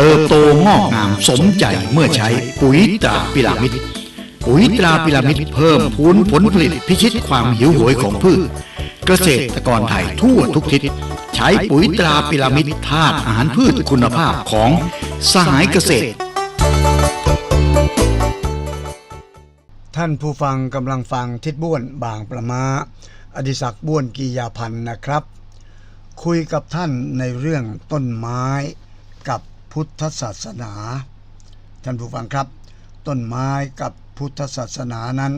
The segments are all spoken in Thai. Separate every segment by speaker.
Speaker 1: เติบโตงอกงามสมใจเมื่อใช้ปุ๋ยตราพิรามิดปุ๋ยตราพิรามิดเพิ่มพูนผลผลิตพิชิตความหิวโหยของพืช เกษตรกรไทยทั่วทุกทิศใช้ปุ๋ยตราพิรามิดธาตุอาหารพืชคุณภาพของสหายเกษตร
Speaker 2: ท่านผู้ฟังกำลังฟังทิดบ้วนบางประมาอดิศักบ้วนกียาพันธ์นะครับ คุยกับท่านในเรื่องต้นไม้ พุทธศาสนา ท่านผู้ฟังครับ ต้นไม้กับพุทธศาสนานั้น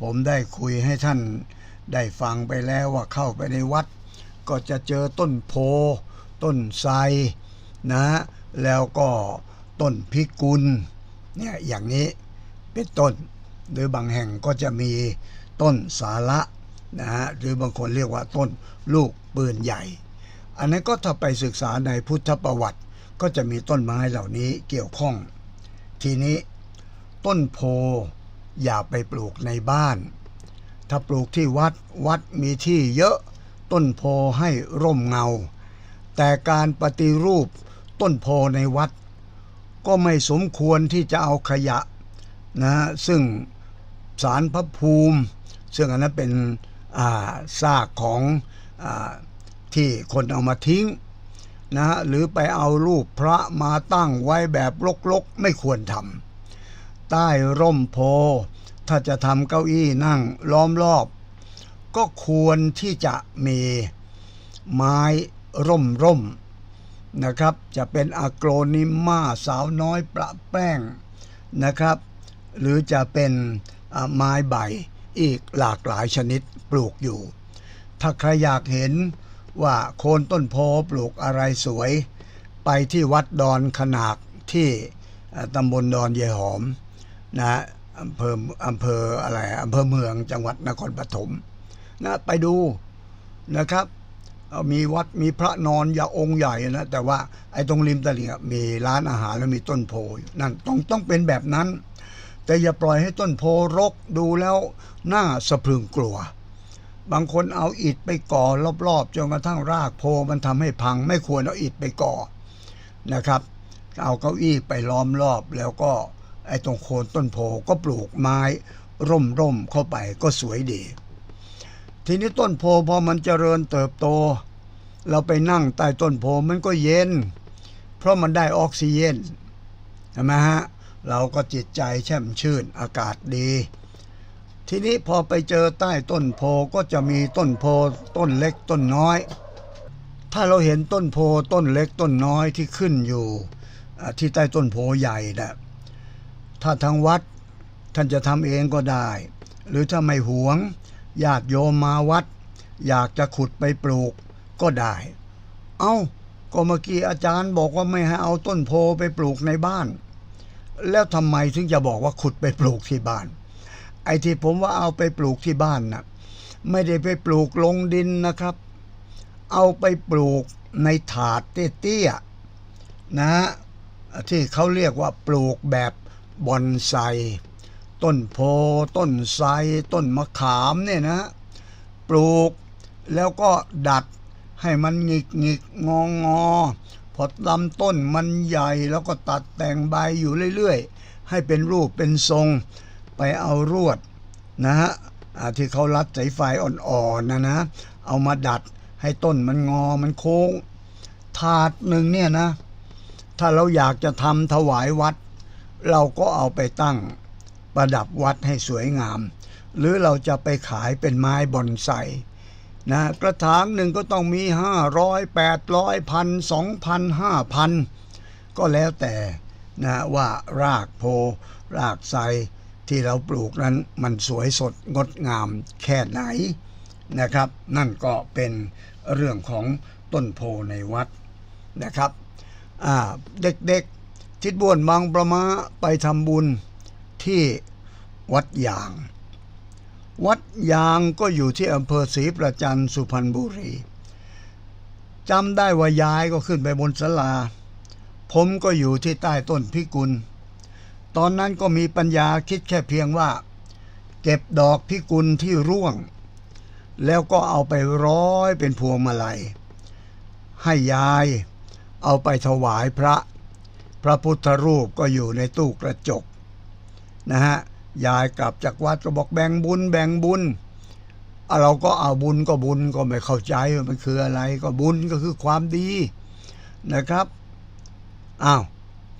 Speaker 2: ผมได้คุยให้ท่านได้ฟังไปแล้วว่าเข้าไปในวัด ก็จะเจอต้นโพ ต้นไทรนะ แล้วก็ต้นพิกุลเนี่ยอย่างนี้เป็นต้น หรือบางแห่งก็จะมีต้นสาระนะฮะหรือบางคนเรียกว่าต้นลูกปืนใหญ่ อันนั้นก็ถ้าไปศึกษาในพุทธประวัติ ก็จะมีต้นไม้เหล่านี้เกี่ยวข้อง ทีนี้ ต้นโพอย่าไปปลูกในบ้าน ถ้าปลูกที่วัดวัดมีที่เยอะ ต้นโพให้ร่มเงา แต่การปฏิรูปต้นโพในวัด ก็ไม่สมควรที่จะเอาขยะนะซึ่งสารพระภูมิ ซึ่งอันนั้นเป็นซากของอที่คนเอามาทิ้ง นะฮะหรือไปเอารูปพระมาตั้งไว้แบบลกๆไม่ควรทำใต้ร่มโพ ถ้าจะทำเก้าอี้นั่งล้อมรอบ ก็ควรที่จะมีไม้ร่มร่มๆนะครับ จะเป็นอะโกรนิมมาสาวน้อยประแป้งนะครับ หรือจะเป็นไม้ใบอีกหลากหลายชนิดปลูกอยู่ ถ้าใครอยากเห็น ว่าโคนต้นโพปลูกอะไรสวย ไปที่วัดดอนขนากที่ตำบลดอนเยหอมนะอำเภออำเภออะไรอำเภอเมืองจังหวัดนครปฐมนะไปดูนะครับ มีวัดมีพระนอนอย่าองค์ใหญ่นะแต่ว่าไอ้ตรงริมตลิ่งมีร้านอาหารแล้วมีต้นโพนั่นต้องต้องเป็นแบบนั้น แต่อย่าปล่อยให้ต้นโพรกดูแล้วน่าสะพรึงกลัว บางคนเอาอิฐไปก่อรอบๆจนกระทั่งรากโพมันทำให้พัง ไม่ควรเอาอิฐไปก่อนะครับ เอาเก้าอี้ไปล้อมรอบแล้วก็ไอ้ตรงโคนต้นโพก็ปลูกไม้ร่มๆเข้าไปก็สวยดี ทีนี้ต้นโพพอมันเจริญเติบโต เราไปนั่งใต้ต้นโพมันก็เย็น เพราะมันได้ออกซิเจนใช่ไหมฮะเราก็จิตใจแช่มชื่นอากาศดี ทีนี้พอไปเจอใต้ต้นโพก็จะมีต้นโพต้นเล็กต้นน้อย ถ้าเราเห็นต้นโพต้นเล็กต้นน้อยที่ขึ้นอยู่ ที่ใต้ต้นโพใหญ่นะถ้าทางวัดท่านจะทำเองก็ได้ หรือถ้าไม่หวงญาติโยมมาวัด อยากจะขุดไปปลูกก็ได้ เอา้าก็เมื่อกี้อาจารย์บอกว่าไม่ให้เอาต้นโพไปปลูกในบ้าน แล้วทำไมถึงจะบอกว่าขุดไปปลูกที่บ้าน อ้ที่ผมว่าเอาไปปลูกที่บ้านน่ะไม่ได้ไปปลูกลงดินนะครับ เอาไปปลูกในถาดเตี้ยๆนะฮะที่เขาเรียกว่าปลูกแบบบอนไซต้นโพต้นไทรต้นมะขามเนี่ยนะ ปลูกแล้วก็ดัดให้มันหงิกหงิกงองงอพอลำต้นมันใหญ่แล้วก็ตัดแต่งใบอยู่เรื่อย ๆ ให้เป็นรูปเป็นทรง ไปเอารวดนะฮะที่เขารัดสายไฟอ่อนๆนะนะ เอามาดัดให้ต้นมันงอมันโค้ง ถาดหนึ่งเนี่ยนะ ถ้าเราอยากจะทำถวายวัด เราก็เอาไปตั้งประดับวัดให้สวยงาม หรือเราจะไปขายเป็นไม้บอนไซนะกระถางหนึ่งก็ต้องมี500 800พันสองพันห้าพันก็แล้วแต่นะว่ารากโพรากไทร ที่เราปลูกนั้นมันสวยสดงดงามแค่ไหนนะครับ นั่นก็เป็นเรื่องของต้นโพในวัดนะครับเด็กๆทิดบ้วนบางประมาไปทำบุญที่วัดยาง วัดยางก็อยู่ที่อำเภอศรีประจันทร์สุพรรณบุรีจำได้ว่ายายก็ขึ้นไปบนศาลา ผมก็อยู่ที่ใต้ต้นพิกุล ตอนนั้นก็มีปัญญาคิดแค่เพียงว่า เก็บดอกพิกุลที่ร่วง แล้วก็เอาไปร้อยเป็นพวงมาลัย ให้ยาย เอาไปถวายพระ พระพุทธรูปก็อยู่ในตู้กระจกนะฮะยายกลับจากวัดก็บอกแบ่งบุญแบ่งบุญ เราก็เอาบุญก็บุญก็ไม่เข้าใจว่ามันคืออะไรก็บุญก็คือความดีนะครับ อ้าว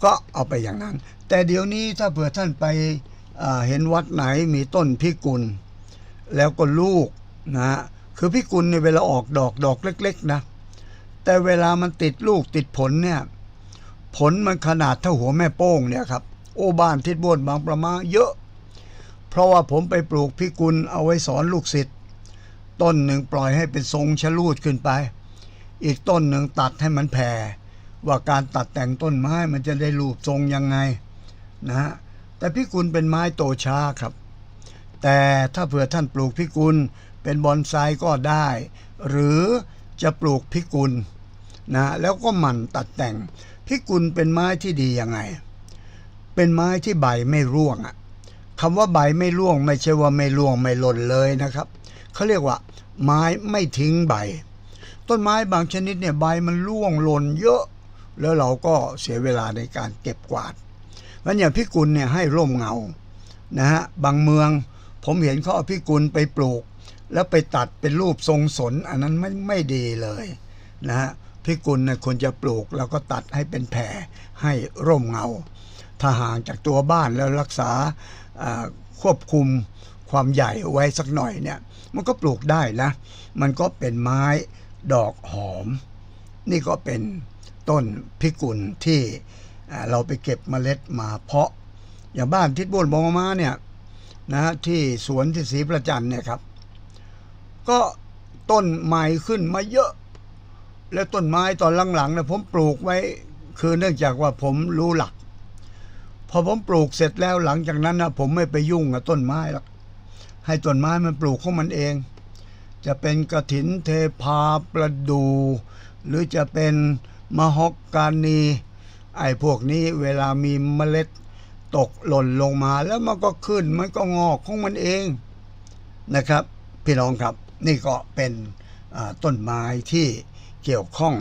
Speaker 2: ก็เอาไปอย่างนั้น แต่เดี๋ยวนี้ถ้าเผื่อท่านไปเห็นวัดไหนมีต้นพิกุล แล้วก็ลูกนะฮะคือพิกุลเนี่ยเวลาออกดอกดอกเล็ก ๆ นะ แต่เวลามันติดลูกติดผลเนี่ยผลมันขนาดเท่าหัวแม่โป้งเนี่ยครับโอ้บ้านทิศบนบางประมาเยอะ เพราะว่าผมไปปลูกพิกุลเอาไว้สอนลูกศิษย์ต้นหนึ่งปล่อยให้เป็นทรงชะลูดขึ้นไป อีกต้นหนึ่งตัดให้มันแผ่ ว่าการตัดแต่งต้นไม้มันจะได้รูปทรงยังไงนะฮะแต่พิกุลเป็นไม้โตช้าครับ แต่ถ้าเผื่อท่านปลูกพิกุลเป็นบอนไซก็ได้ หรือจะปลูกพิกุลนะแล้วก็หมั่นตัดแต่งพิกุลเป็นไม้ที่ดียังไง เป็นไม้ที่ใบไม่ร่วงอะคำว่าใบไม่ร่วง ไม่ใช่ว่าไม่ร่วงไม่หล่นเลยนะครับเขาเรียกว่า ไม้ไม่ทิ้งใบ ต้นไม้บางชนิดเนี่ยใบมันร่วงหล่นเยอะ แล้วเราก็เสียเวลาในการเก็บกวาดวันอย่างพิกุลเนี่ยให้ร่มเงานะฮะบางเมืองผมเห็นเขาเอาพิกุลไปปลูก แล้วไปตัดเป็นรูปทรงสน อันนั้นไม่ไม่ดีเลยนะฮะพิกุลเนี่ยควรจะปลูกแล้วก็ตัดให้เป็นแผ่ให้ร่มเงา ถ้าห่างจากตัวบ้านแล้วรักษาอ่าควบคุมความใหญ่ไว้สักหน่อยเนี่ย มันก็ปลูกได้นะ มันก็เป็นไม้ดอกหอม นี่ก็เป็น ต้นพิกุลที่เราไปเก็บเมล็ดมาเพาะ อย่างบ้านทิศบุญบองมาเนี่ยนะฮะที่สวนที่ศรีประจันเนี่ยครับ ก็ต้นใหม่ขึ้นมาเยอะ แล้วต้นไม้ตอนหลังๆเนี่ยผมปลูกไว้คือเนื่องจากว่าผมรู้หลัก พอผมปลูกเสร็จแล้วหลังจากนั้นนะผมไม่ไปยุ่งกับต้นไม้หรอกให้ต้นไม้มันปลูกของมันเอง จะเป็นกระถินเทพาประดู หรือจะเป็น มะฮอกกานี ไอ้พวกนี้เวลามีเมล็ดตกหล่นลงมาแล้วมันก็ขึ้นมันก็งอกของมันเองนะครับ พี่น้องครับนี่ก็เป็นต้นไม้ที่เกี่ยวข้อง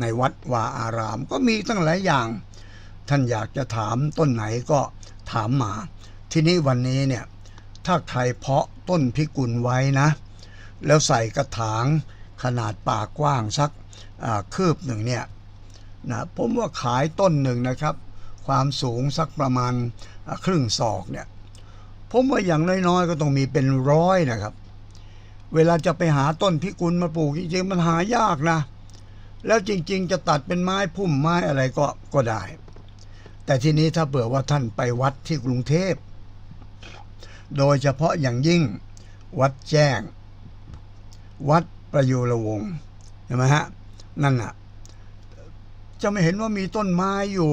Speaker 2: ในวัดวาอาราม ก็มีตั้งหลายอย่าง ท่านอยากจะถามต้นไหนก็ถามมา ทีนี้วันนี้เนี่ยถ้าใครเพาะต้นพิกุลไว้นะ แล้วใส่กระถางขนาดปากกว้างสักคืบหนึ่งเนี่ย นะผมว่าขายต้นหนึ่งนะครับ ความสูงสักประมาณครึ่งศอกเนี่ยผมว่าอย่างน้อยๆ ก็ต้องมีเป็นร้อยนะครับ เวลาจะไปหาต้นพิกุลมาปลูกจริงๆมันหายากนะ แล้วจริงๆ จะตัดเป็นไม้พุ่มไม้อะไรก็ก็ได้ แต่ทีนี้ถ้าเผื่อว่าท่านไปวัดที่กรุงเทพ โดยเฉพาะอย่างยิ่งวัดแจ้ง วัดประยุรวงศ์เห็นไหมฮะ นั่นน่ะ จะไม่เห็นว่ามีต้นไม้อยู่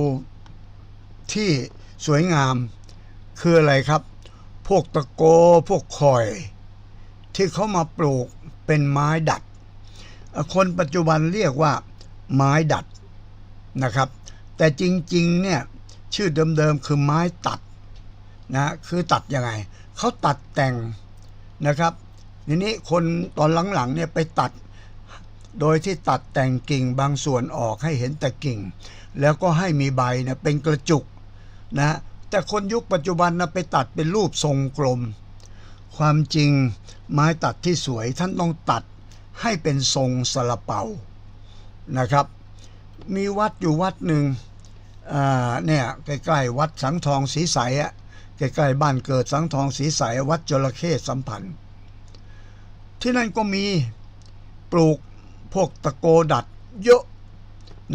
Speaker 2: ที่สวยงาม คืออะไรครับ พวกตะโกพวกคอย ที่เขามาปลูกเป็นไม้ดัด คนปัจจุบันเรียกว่าไม้ดัดนะครับ แต่จริงๆเนี่ยชื่อเดิมๆคือไม้ตัดนะคือตัดยังไงเขาตัดแต่งนะครับทีนี้คนตอนหลังๆเนี่ยไปตัด โดยที่ตัดแต่งกิ่งบางส่วนออกให้เห็นแต่กิ่ง แล้วก็ให้มีใบเนี่ยเป็นกระจุกนะแต่คนยุคปัจจุบันนะไปตัดเป็นรูปทรงกลม ความจริงไม้ตัดที่สวยท่านต้องตัดให้เป็นทรงสละเปานะครับ มีวัดอยู่วัดหนึ่งเนี่ยใกล้ๆวัดสังทองศรีใสอะใกล้ๆบ้านเกิดสังทองศรีใสวัดจระเข้สัมพันธ์ ที่นั่นก็มีปลูก พวกตะโกดัดเยอะ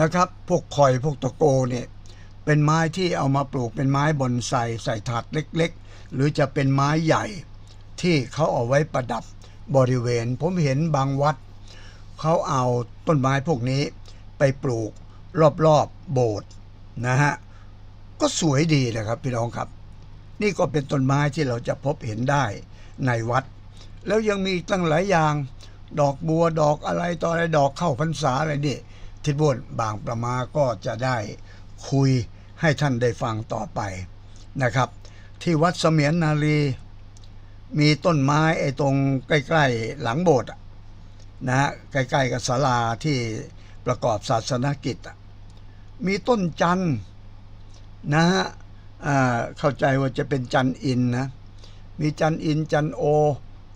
Speaker 2: นะครับ พวกคอยพวกตะโกเนี่ยเป็นไม้ที่เอามาปลูกเป็นไม้บอนไซใส่ถาดเล็กๆ หรือจะเป็นไม้ใหญ่ที่เขาเอาไว้ประดับบริเวณ ผมเห็นบางวัด เขาเอาต้นไม้พวกนี้ไปปลูกรอบๆโบสถ์นะฮะก็สวยดีนะครับพี่น้องครับ นี่ก็เป็นต้นไม้ที่เราจะพบเห็นได้ในวัด แล้วยังมีตั้งหลายอย่าง ดอกบัวดอกอะไรต่ออะไรดอกเข้าพรรษาอะไรนี่ทิศบนบางประมาก็จะได้คุยให้ท่านได้ฟังต่อไปนะครับ ที่วัดเสมียนนารี มีต้นไม้ไอ้ตรงใกล้ ๆ หลังโบสถ์นะฮะใกล้ๆกับศาลาที่ประกอบศาสนกิจ มีต้นจันนะฮะเข้าใจว่าจะเป็นจันอินนะมีจันอินจันโอ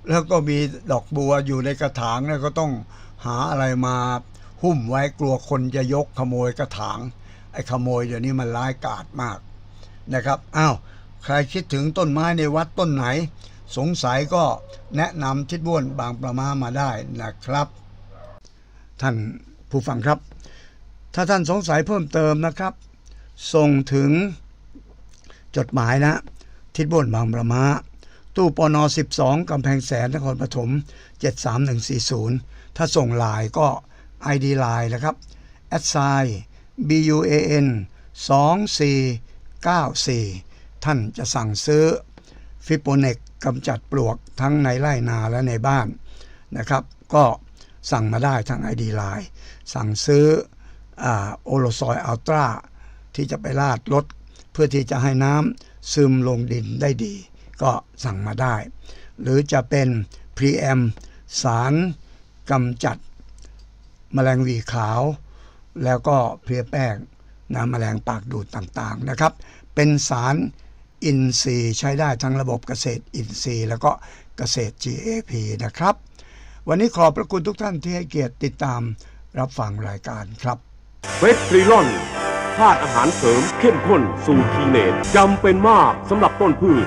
Speaker 2: แล้วก็มีดอกบัวอยู่ในกระถางแล้วก็ต้องหาอะไรมาหุ้มไว้กลัวคนจะยกขโมยกระถาง ไอ้ขโมยเดี๋ยวนี้มันร้ายกาจมากนะครับอ้าวใครคิดถึงต้นไม้ในวัดต้นไหน สงสัยก็แนะนำทิศบ้วนบางประมามาได้นะครับ ท่านผู้ฟังครับ ถ้าท่านสงสัยเพิ่มเติมนะครับ ส่งถึงจดหมายนะ ทิศบ้วนบางประมา ตู้ปน12กำแพงแสนนครปฐม73140 ถ้าส่งไลน์ก็ ID ไลน์นะครับ a d s i BUAN 2494 ท่านจะสั่งซื้อฟิโปเนกกำจัดปลวกทั้งในไร่นาและในบ้านนะครับ ก็สั่งมาได้ทาง ID ไลน์สั่งซื้อโอโลซอยอัลตราที่จะไปลาดรถเพื่อที่จะให้น้ำซึมลงดินได้ดี ก็สั่งมาได้ หรือจะเป็นพรีแอมสารกำจัดแมลงวีขาว แล้วก็เพลียแป้งนะแมลงปากดูดต่างๆนะครับ เป็นสารอินทรีย์ใช้ได้ทั้งระบบเกษตรอินทรีย์ แล้วก็เกษตร GAP นะครับ วันนี้ขอบพระคุณทุกท่านที่ให้เกียรติติดตามรับฟังรายการครับ
Speaker 3: เวสตรีลอนธาตุอาหารเสริมเข้มข้นสูตรคีเนตจำเป็นมากสำหรับต้นพืช